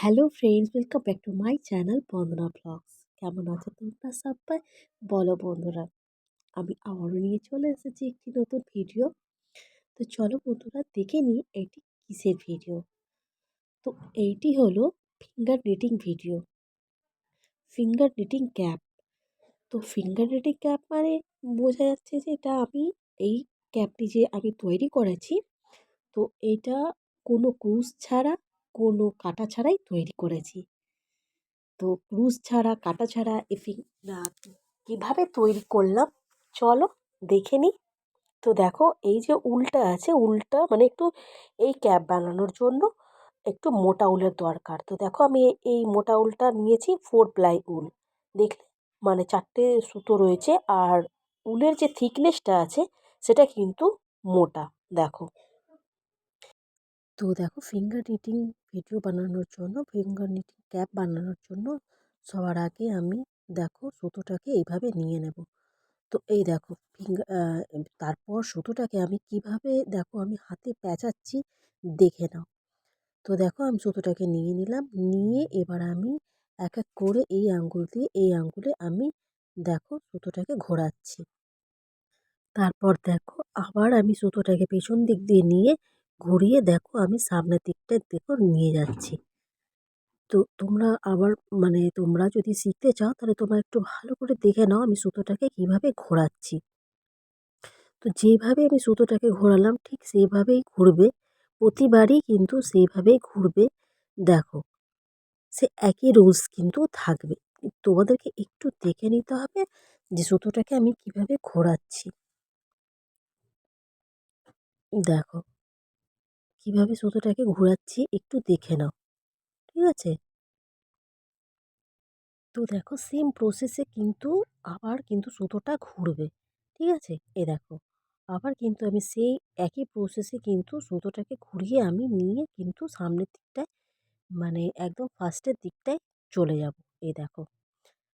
Hello friends, welcome back to my channel Bandana blogs. কেমন আছো তোমরা সবাই? বলো বন্ধুরা, আমি আবারও নিয়ে চলে এসেছি একটি নতুন ভিডিও। তো চলো বন্ধুরা, দেখে নিই এটি কিসের ভিডিও। তো এইটি হলো finger knitting video finger knitting cap তো ফিঙ্গার নিটিং ক্যাপ মানে বোঝা যাচ্ছে যে এটা আমি, এই ক্যাপটি যে আমি তৈরি করেছি, তো এটা কোনো ক্রুশ ছাড়া কোনো কাটা ছাড়াই তৈরি করেছি। তো ক্রুশ ছাড়া, কাটা ছাড়া এ কীভাবে তৈরি করলাম? চলো দেখে নিই। তো দেখো, এই যে উলটা আছে, উলটা মানে একটু এই ক্যাপ বানানোর জন্য একটু মোটা উলের দরকার। তো দেখো, আমি এই মোটা উলটা নিয়েছি ফোর প্লাই উল। দেখলে? মানে চারটে সুতো রয়েছে আর উলের যে থিকনেসটা আছে, সেটা কিন্তু মোটা। দেখো। তো দেখো ফিঙ্গার নিটিং ভিডিও বানানোর জন্য ফিঙ্গার নিটিং ক্যাপ বানানোর জন্য সবার আগে আমি দেখো সুতোটাকে এইভাবে নিয়ে নেব। তো এই দেখো ফিঙ্গার তারপর সুতোটাকে আমি কীভাবে দেখো আমি হাতে পেঁচাচ্ছি দেখে নাও। তো দেখো আমি সুতোটাকে নিয়ে নিলাম, নিয়ে এবার আমি এক এক করে এই আঙ্গুল দিয়ে এই আঙ্গুলে আমি দেখো সুতোটাকে ঘোরাচ্ছি। তারপর দেখো আবার আমি সুতোটাকে পেছন দিক দিয়ে নিয়ে ঘুরিয়ে দেখো, আমি সামনের দিকটায় দেখো, নিয়ে যাচ্ছি। তো তোমরা আবার মানে তোমরা যদি শিখতে চাও, তাহলে তোমরা একটু ভালো করে দেখে নাও আমি সুতোটাকে কীভাবে ঘোরাচ্ছি। তো যেভাবে আমি সুতোটাকে ঘোরালাম, ঠিক সেভাবেই ঘুরবে। প্রতিবারই কিন্তু সেইভাবেই ঘুরবে। দেখো, সে একই রুলস কিন্তু থাকবে। তোমাদেরকে একটু দেখে নিতে হবে যে সুতোটাকে আমি কীভাবে ঘোরাচ্ছি। দেখো কীভাবে সুতোটাকে ঘোরাচ্ছি একটু দেখে নাও। ঠিক আছে? তো দেখো সেম প্রসেসে কিন্তু আবার কিন্তু সুতোটা ঘুরবে। ঠিক আছে? এ দেখো, আবার কিন্তু আমি সেই একই প্রসেসে কিন্তু সুতোটাকে ঘুরিয়ে আমি নিয়ে কিন্তু সামনের দিকটায় মানে একদম ফার্স্টের দিকটায় চলে যাব। এই দেখো,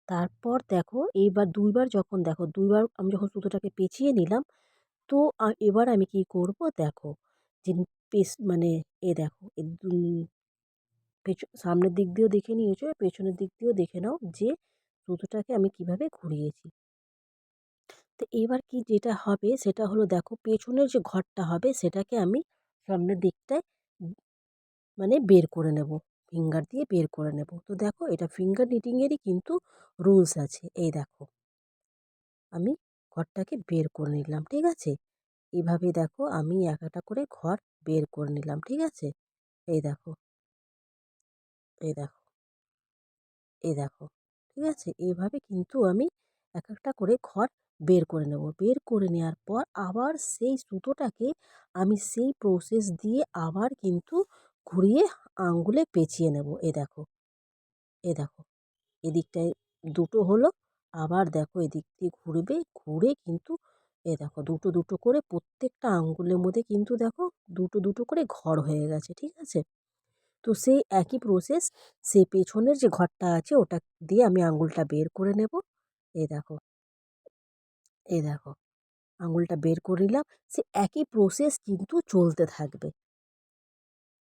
তারপর দেখো, এইবার দুইবার যখন দেখো, দুইবার আমি যখন সুতোটাকে পেঁচিয়ে নিলাম, তো এবার আমি কি করব? দেখো, যে পেস মানে এ দেখো পেছন সামনের দিক দিয়েও দেখে নিয়েছো পেছনের দিক দিয়েও দেখে নাও যে সুতোটাকে আমি কীভাবে ঘুরিয়েছি। তো এবার কি যেটা হবে, সেটা হলো দেখো, পেছনের যে ঘরটা হবে, সেটাকে আমি সামনের দিকটায় মানে বের করে নেব, ফিঙ্গার দিয়ে বের করে নেব। তো দেখো, এটা ফিঙ্গার নিটিংয়েরই কিন্তু রুলস আছে, এই দেখো। আমি ঘরটাকে বের করে নিলাম, ঠিক আছে? এভাবে দেখো, আমি এক একটা করে ঘর বের করে নিলাম, ঠিক আছে? এই দেখো। এই দেখো। এই দেখো। ঠিক আছে? এইভাবে কিন্তু আমি এক একটা করে ঘর বের করে নেব। বের করে নেওয়ার পর আবার সেই সুতোটাকে আমি সেই প্রসেস দিয়ে আবার কিন্তু ঘুরিয়ে আঙ্গুলে পেঁচিয়ে নেব। এ দেখো। এ দেখো। এদিকটায় দুটো হলো। আবার দেখো এদিক দিয়ে ঘুরবে। ঘুরে কিন্তু এ দেখো দুটো দুটো করে প্রত্যেকটা আঙ্গুলের মধ্যে কিন্তু দেখো দুটো দুটো করে ঘর হয়ে গেছে, ঠিক আছে? তো সেই একই প্রসেস সেই পেছনের যে ঘরটা আছে ওটা দিয়ে আমি আঙুলটা বের করে নেব। এ দেখো। এ দেখো আঙুলটা বের করে নিলাম। সে একই প্রসেস কিন্তু চলতে থাকবে।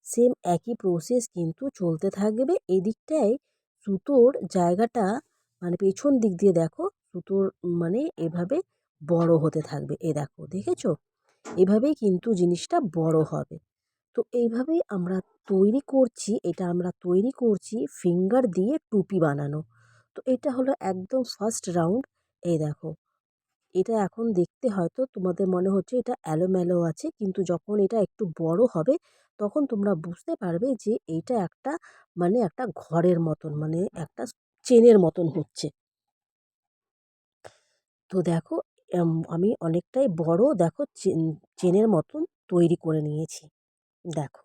সেম একই প্রসেস কিন্তু চলতে থাকবে। এদিকটায় সুতোর জায়গাটা মানে পেছন দিক দিয়ে দেখো, সুতোর মানে এভাবে বড় হতে থাকবে। এ দেখো, দেখেছ? এভাবেই কিন্তু জিনিসটা বড় হবে। তো এইভাবেই আমরা তৈরি করছি, এটা আমরা তৈরি করছি ফিঙ্গার দিয়ে টুপি বানানো। তো এটা হলো একদম ফার্স্ট রাউন্ড এই দেখো, এটা এখন দেখতে হয়তো তোমাদের মনে হচ্ছে এটা অ্যালোম্যালো আছে, কিন্তু যখন এটা একটু বড় হবে, তখন তোমরা বুঝতে পারবে যে এইটা একটা মানে একটা ঘরের মতন মানে একটা চেনের মতন হচ্ছে। তো দেখো আমি অনেকটাই বড় দেখো চেনের মতন তৈরি করে নিয়েছি। দেখো।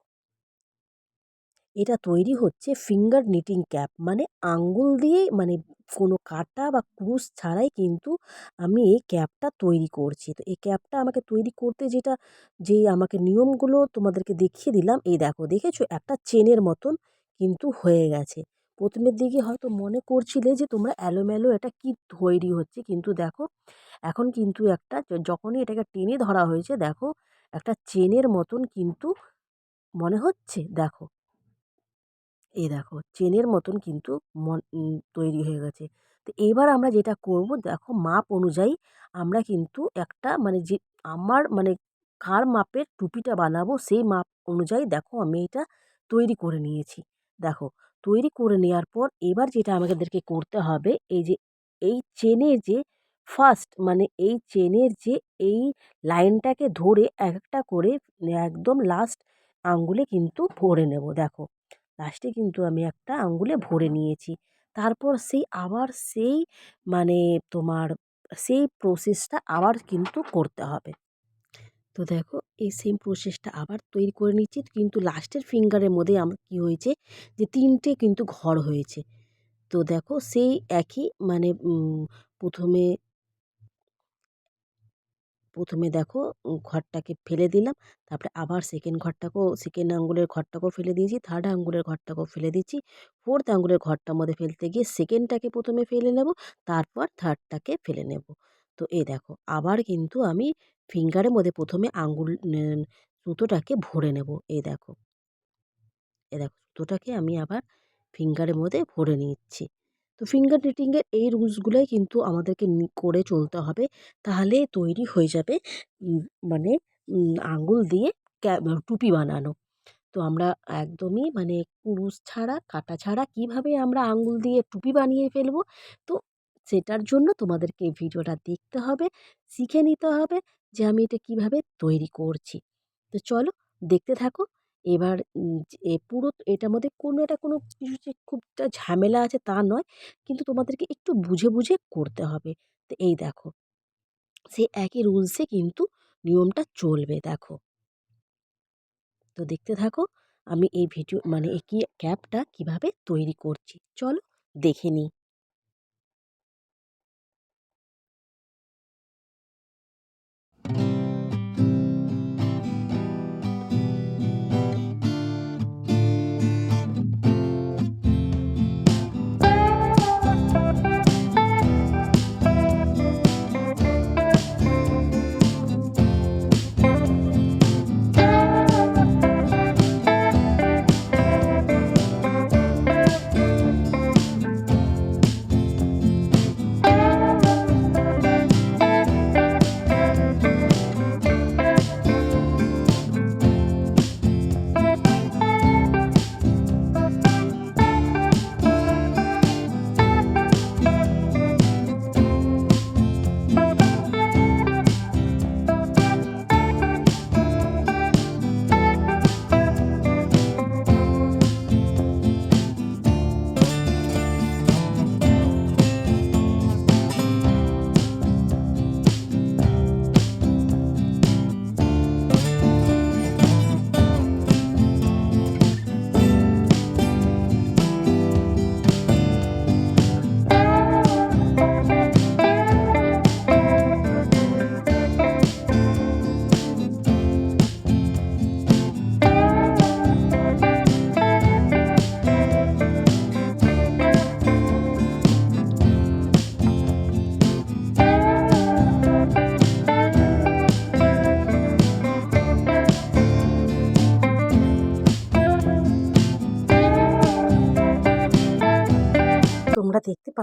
এটা তৈরি হচ্ছে ফিঙ্গার নিটিং ক্যাপ মানে আঙ্গুল দিয়ে মানে কোনো কাটা বা ক্রুশ ছাড়াই কিন্তু আমি এই ক্যাপটা তৈরি করছি। তো এই ক্যাপটা আমাকে তৈরি করতে যেটা যে আমাকে নিয়মগুলো তোমাদেরকে দেখিয়ে দিলাম, এই দেখো, দেখেছ? একটা চেনের মতন কিন্তু হয়ে গেছে। প্রথমের দিকে হয়তো মনে করছিলে যে তোমরা অ্যালোম্যালো এটা কি তৈরি হচ্ছে। কিন্তু দেখো, এখন কিন্তু একটা যখনই এটাকে টেনে ধরা হয়েছে, দেখো একটা চেনের মতন কিন্তু মনে হচ্ছে, দেখো। এই দেখো, চেনের মতন কিন্তু তৈরি হয়ে গেছে। তো এবার আমরা যেটা করব, দেখো মাপ অনুযায়ী আমরা কিন্তু একটা মানে যে, আমার মানে কার মাপের টুপিটা বানাবো, সেই মাপ অনুযায়ী দেখো আমি এটা তৈরি করে নিয়েছি। দেখো তৈরি করে নেওয়ার পর এবার যেটা আমাদেরকে করতে হবে, এই যে, এই চেনের যে ফার্স্ট মানে এই চেনের যে, এই লাইনটাকে ধরে একটা করে একদম লাস্ট আঙ্গুলে কিন্তু ভরে নেব। দেখো লাস্টে কিন্তু আমি একটা আঙ্গুলে ভরে নিয়েছি। তারপর সেই, আবার সেই মানে তোমার সেই প্রসেসটা আবার কিন্তু করতে হবে। তো দেখো, এই সেম প্রসেসটা আবার তৈরি করে নিচ্ছি। কিন্তু লাস্টের ফিঙ্গারের মধ্যে আমার কী হয়েছে যে, তিনটে কিন্তু ঘর হয়েছে। তো দেখো, সেই একই মানে প্রথমে প্রথমে দেখো ঘরটাকে ফেলে দিলাম। তারপরে আবার সেকেন্ড ঘরটাকেও সেকেন্ড আঙ্গুলের ঘরটাকেও ফেলে দিয়েছি। থার্ড আঙ্গুলের ঘরটাকেও ফেলে দিচ্ছি। ফোর্থ আঙ্গুলের ঘরটার মধ্যে ফেলতে গিয়ে সেকেন্ডটাকে প্রথমে ফেলে নেব। তারপর থার্ডটাকে ফেলে নেব। তো এই দেখো, আবার কিন্তু আমি ফিঙ্গারের মধ্যে প্রথমে আঙ্গুল সুতোটাকে ভরে নেব। এই দেখো। এ দেখো, সুতোটাকে আমি আবার ফিঙ্গারের মধ্যে ভরে নিচ্ছি। তো ফিঙ্গার নিটিংয়ের এই রুলসগুলোই কিন্তু আমাদেরকে করে চলতে হবে। তাহলে তৈরি হয়ে যাবে মানে আঙুল দিয়ে টুপি বানানো। তো আমরা একদমই মানে কুরুশ ছাড়া, কাটা ছাড়া কীভাবে আমরা আঙুল দিয়ে টুপি বানিয়ে ফেলব? তো সেটার জন্য তোমাদেরকে ভিডিওটা দেখতে হবে, শিখে নিতে হবে যে আমি এটা কীভাবে তৈরি করছি। তো চলো দেখতে থাকো, এবার এ পুরো এটার মধ্যে কোনো একটা কোনো কিছু যে খুবটা ঝামেলা আছে তা নয়, কিন্তু তোমাদেরকে একটু বুঝে বুঝে করতে হবে। তো এই দেখো, সে একই রুলসে কিন্তু নিয়মটা চলবে দেখো। তো দেখতে থাকো, আমি এই ভিডিও মানে এই কি ক্যাপটা কীভাবে তৈরি করছি। চলো দেখে নিই।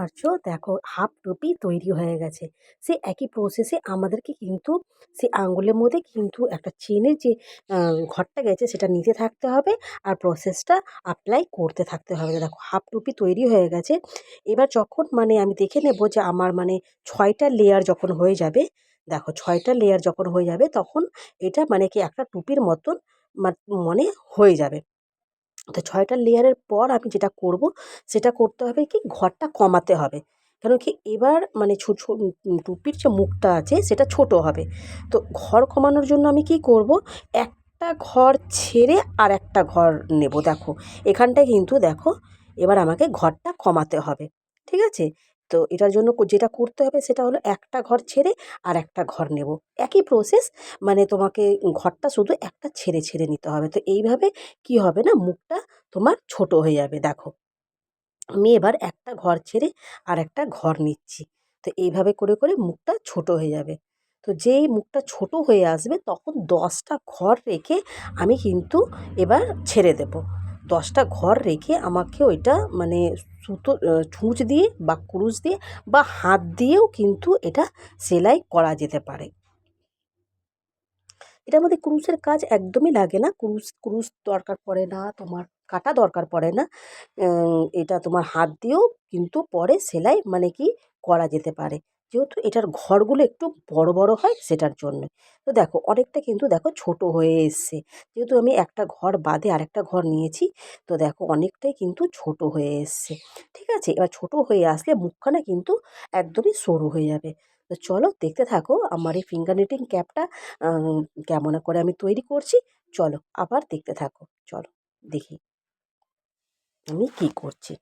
পারছ? দেখো হাফ টুপি তৈরি হয়ে গেছে। সে একই প্রসেসে আমাদেরকে কিন্তু সে আঙুলের মধ্যে কিন্তু একটা চেনের যে ঘরটা গেছে, সেটা নিতে থাকতে হবে আর প্রসেসটা অ্যাপ্লাই করতে থাকতে হবে। দেখো হাফ টুপি তৈরি হয়ে গেছে। এবার যখন মানে আমি দেখে নেব যে, আমার মানে ছয়টা লেয়ার যখন হয়ে যাবে, দেখো, ছয়টা লেয়ার যখন হয়ে যাবে, তখন এটা মানে কি একটা টুপির মতন মানে হয়ে যাবে। তো ছয়টা লেয়ারের পর আমি যেটা করব, সেটা করতে হবে কি ঘরটা কমাতে হবে। কেন কি এবার মানে টুপির যে মুখটা আছে, সেটা ছোট হবে। তো ঘর কমানোর জন্য আমি কি করব? একটা ঘর ছেড়ে আর একটা ঘর নেব, দেখো। এখানটায় কিন্তু দেখো, এবার আমাকে ঘরটা কমাতে হবে। ঠিক আছে? তো এটার জন্য যেটা করতে হবে সেটা হলো একটা ঘর ছেড়ে আর একটা ঘর নেব। একই প্রসেস মানে তোমাকে ঘরটা শুধু একটা ছেড়ে ছেড়ে নিতে হবে। তো এইভাবে কি হবে না, মুখটা তোমার ছোট হয়ে যাবে, দেখো। আমি এবার একটা ঘর ছেড়ে আর একটা ঘর নিচ্ছি। তো এইভাবে করে করে মুখটা ছোট হয়ে যাবে। তো যেই মুখটা ছোট হয়ে আসবে, তখন দশটা ঘর রেখে আমি কিন্তু এবার ছেড়ে দেব। দশটা ঘর রেখে আমাকে ওইটা মানে সুতো ছুঁচ দিয়ে বা কুরুশ দিয়ে বা হাত দিয়েও কিন্তু এটা সেলাই করা যেতে পারে। এটার মধ্যে কুরুশের কাজ একদমই লাগে না। কুরুশ কুরুশ দরকার পড়ে না, তোমার কাটা দরকার পড়ে না। এটা তোমার হাত দিয়েও কিন্তু পরে সেলাই মানে কি করা যেতে পারে। যেহেতু এটার ঘরগুলো একটু বড় বড় হয় সেটার জন্য। তো দেখো, অনেকটা কিন্তু দেখো ছোট হয়ে এসছে। যেহেতু আমি একটা ঘর বাদে আরেকটা ঘর নিয়েছি, তো দেখো অনেকটাই কিন্তু ছোট হয়ে এসছে। ঠিক আছে? এবার ছোট হয়ে আসলে মুখখানা কিন্তু একদমই সরু হয়ে যাবে। তো চলো দেখতে থাকো আমার এই ফিঙ্গার নিটিং ক্যাপটা কেমন করে আমি তৈরি করছি। চলো আবার দেখতে থাকো। চলো দেখি আমি কী করছি।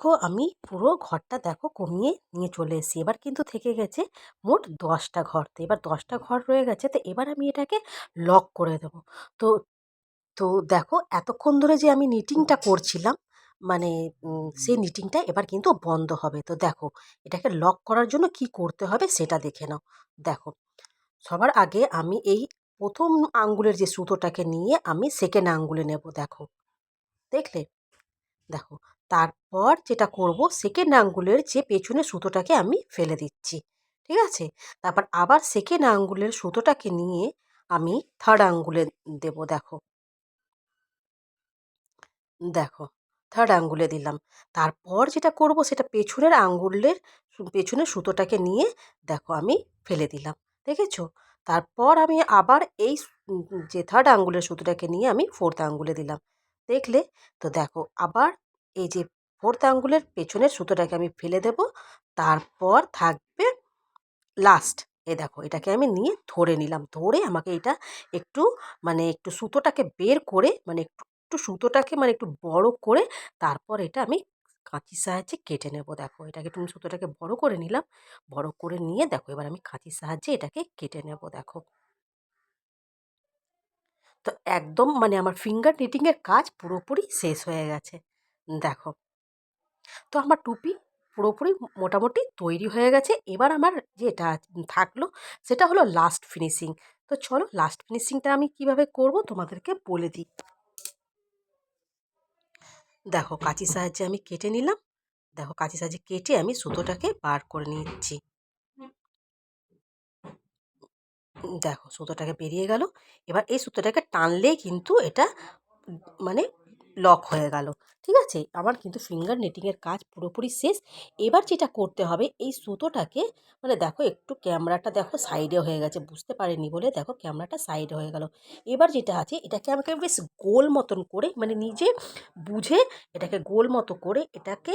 দেখো আমি পুরো ঘরটা দেখো কমিয়ে নিয়ে চলে এসেছি। এবার কিন্তু থেকে গেছে মোট দশটা ঘর। তো এবার দশটা ঘর রয়ে গেছে তো এবার আমি এটাকে লক করে দেবো। তো তো দেখো এতক্ষণ ধরে যে আমি নিটিংটা করছিলাম মানে সেই নিটিংটা এবার কিন্তু বন্ধ হবে। তো দেখো এটাকে লক করার জন্য কি করতে হবে সেটা দেখে নাও। দেখো সবার আগে আমি এই প্রথম আঙ্গুলের যে সুতোটাকে নিয়ে আমি সেকেন্ড আঙ্গুলে নেব দেখো। দেখলে? দেখো তারপর যেটা করব, সেকেন্ড আঙ্গুলের যে পেছনের সুতোটাকে আমি ফেলে দিচ্ছি, ঠিক আছে? তারপর আবার সেকেন্ড আঙ্গুলের সুতোটাকে নিয়ে আমি থার্ড আঙ্গুলে দেব, দেখো। দেখো থার্ড আঙ্গুলে দিলাম। তারপর যেটা করব, সেটা পেছনের আঙ্গুলের পেছনের সুতোটাকে নিয়ে দেখো আমি ফেলে দিলাম, দেখেছ? তারপর আমি আবার এই যে থার্ড আঙ্গুলের সুতোটাকে নিয়ে আমি ফোর্থ আঙ্গুলে দিলাম, দেখলে? তো দেখো, আবার এই যে ফোর্থ আঙ্গুলের পেছনের সুতোটাকে আমি ফেলে দেব, তারপর থাকবে লাস্ট এ দেখো, এটাকে আমি নিয়ে ধরে নিলাম, ধরে আমাকে এটা একটু মানে একটু সুতোটাকে বের করে মানে একটু একটু সুতোটাকে মানে একটু বড় করে তারপর এটা আমি কাঁচির সাহায্যে কেটে নেব। দেখো, এটাকে তুমি সুতোটাকে বড় করে নিলাম, বড় করে নিয়ে দেখো, এবার আমি কাঁচির সাহায্যে এটাকে কেটে নেব, দেখো। তো একদম মানে আমার ফিঙ্গার নিটিংয়ের কাজ পুরোপুরি শেষ হয়ে গেছে। দেখো। তো আমার টুপি পুরোপুরি মোটামুটি তৈরি হয়ে গেছে। এবার আমার যেটা থাকল সেটা হলো লাস্ট ফিনিশিং তো চলো লাস্ট ফিনিশিংটা আমি কীভাবে করব তোমাদেরকে বলে দিই। দেখো কাঁচির সাহায্যে আমি কেটে নিলাম। দেখো কাঁচির সাহায্যে কেটে আমি সুতোটাকে বার করে নিচ্ছি। দেখো সুতোটাকে বেরিয়ে গেল। এবার এই সুতোটাকে টানলেই কিন্তু এটা মানে লক হয়ে গেল। ঠিক আছে? আমার কিন্তু ফিঙ্গার নেটিংয়ের কাজ পুরোপুরি শেষ। এবার যেটা করতে হবে, এই সুতোটাকে মানে দেখো একটু ক্যামেরাটা দেখো সাইডে হয়ে গেছে, বুঝতে পারিনি বলে দেখো ক্যামেরাটা সাইডে হয়ে গেল। এবার যেটা আছে, এটাকে আমাকে বেশ গোল মতন করে মানে নিজে বুঝে এটাকে গোল মতো করে এটাকে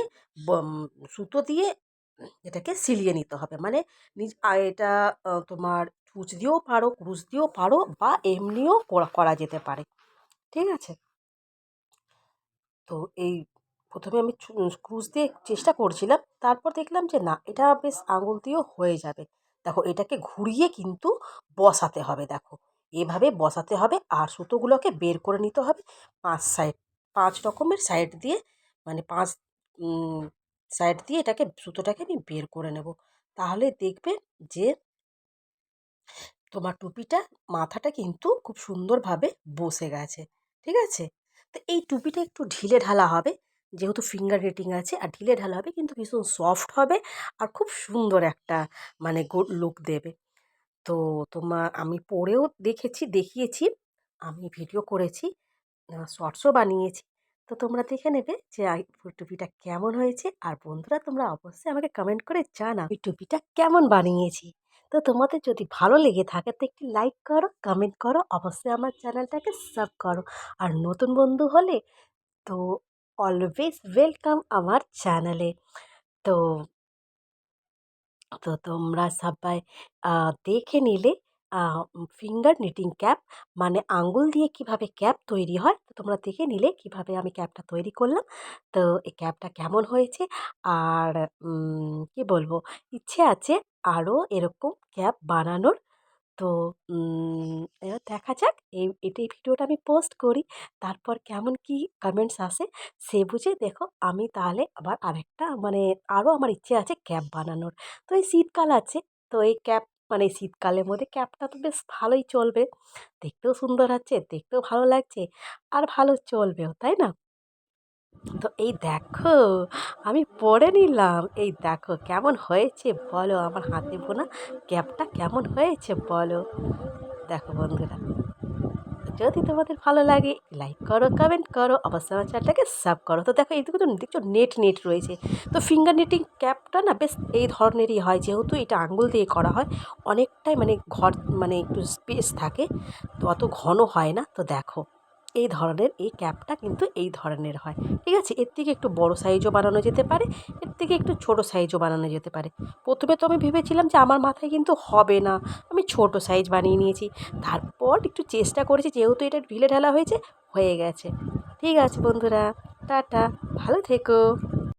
সুতো দিয়ে এটাকে সিলিয়ে নিতে হবে। মানে নিজ এটা তোমার ছুঁচ দিয়েও পারো, ক্রুশ দিয়েও পারো বা এমনিও করা যেতে পারে। ঠিক আছে? তো এই প্রথমে আমি ক্রুশ দিয়ে চেষ্টা করছিলাম। তারপর দেখলাম যে, না, এটা বেশ আঙুল দিয়েও হয়ে যাবে। দেখো, এটাকে ঘুরিয়ে কিন্তু বসাতে হবে, দেখো। এভাবে বসাতে হবে আর সুতোগুলোকে বের করে নিতে হবে পাঁচ সাইড, পাঁচ রকমের সাইড দিয়ে। মানে পাঁচ সাইড দিয়ে এটাকে, সুতোটাকে আমি বের করে নেব। তাহলে দেখবে যে, তোমার টুপিটা, মাথাটা কিন্তু খুব সুন্দরভাবে বসে গেছে। ঠিক আছে? তো এই টুপিটা একটু ঢিলে ঢালা হবে। যেহেতু ফিঙ্গার রেটিং আছে, আর ঢিলে ঢালা হবে কিন্তু ভীষণ সফট হবে আর খুব সুন্দর একটা মানে লুক দেবে। তো তোমার আমি পরেও দেখেছি, দেখিয়েছি, আমি ভিডিও করেছি শর্টসও বানিয়েছি। তো তোমরা দেখে নেবে যে টুপিটা কেমন হয়েছে। আর বন্ধুরা, তোমরা অবশ্যই আমাকে কমেন্ট করে জানাও ওই টুপিটা কেমন বানিয়েছি। তো তোমাদের যদি ভালো লেগে থাকে তো একটি লাইক করো কমেন্ট করো, অবশ্যই আমার চ্যানেলটাকে সাব করো। আর নতুন বন্ধু হলে তো অলওয়েজ ওয়েলকাম আমার চ্যানেলে তো তো তোমরা সবাই দেখে নিলে ফিঙ্গার নিটিং ক্যাপ মানে আঙ্গুল দিয়ে কীভাবে ক্যাপ তৈরি হয়, তো তোমরা দেখে নিলে কীভাবে আমি ক্যাপটা তৈরি করলাম। তো এই ক্যাপটা কেমন হয়েছে? আর কি বলব? ইচ্ছে আছে আরও এরকম ক্যাপ বানানোর। তো এবার দেখা যাক। এই এটি ভিডিওটা আমি পোস্ট করি। তারপর কেমন কি কমেন্টস আসে সে বুঝে দেখো, আমি তাহলে আবার আরেকটা মানে আরও আমার ইচ্ছে আছে ক্যাপ বানানোর। তো এই শীতকাল আছে, তো এই ক্যাপ মানে শীতকালের মধ্যে ক্যাপটা তো বেশ ভালোই চলবে। দেখতেও সুন্দর আছে দেখতেও ভালো লাগছে, আর ভালো চলবেও, তাই না? তো এই দেখো, আমি পরে নিলাম। এই দেখো, কেমন হয়েছে বলো আমার হাতে বোনা ক্যাপটা কেমন হয়েছে বলো। দেখো বন্ধুরা, যদি তোমাদের ভালো লাগে লাইক করো কমেন্ট করো, অবশ্যই আমার চ্যানেলটাকে সাব করো। তো দেখো, এইদিকে তো দেখছ নেট নেট রয়েছে। তো ফিঙ্গার নেটিং ক্যাপটা না বেশ এই ধরনেরই হয়, যেহেতু এটা আঙ্গুল দিয়ে করা হয়, অনেকটাই মানে ঘর মানে একটু স্পেস থাকে, তো অত ঘন হয় না। তো দেখো এই ধরনের এই ক্যাপটা কিন্তু এই ধরনের হয়। ঠিক আছে? এর থেকে একটু বড় সাইজও বানানো যেতে পারে, এর থেকে একটু ছোট সাইজও বানানো যেতে পারে। প্রথমে তো আমি ভেবেছিলাম যে আমার মাথায় কিন্তু হবে না। আমি ছোট সাইজ বানিয়ে নিয়েছি। তারপর একটু চেষ্টা করেছি, যেহেতু এটা ঢিলে ঢালা হয়েছে, হয়ে গেছে। ঠিক আছে বন্ধুরা, টাটা। ভালো থেকো।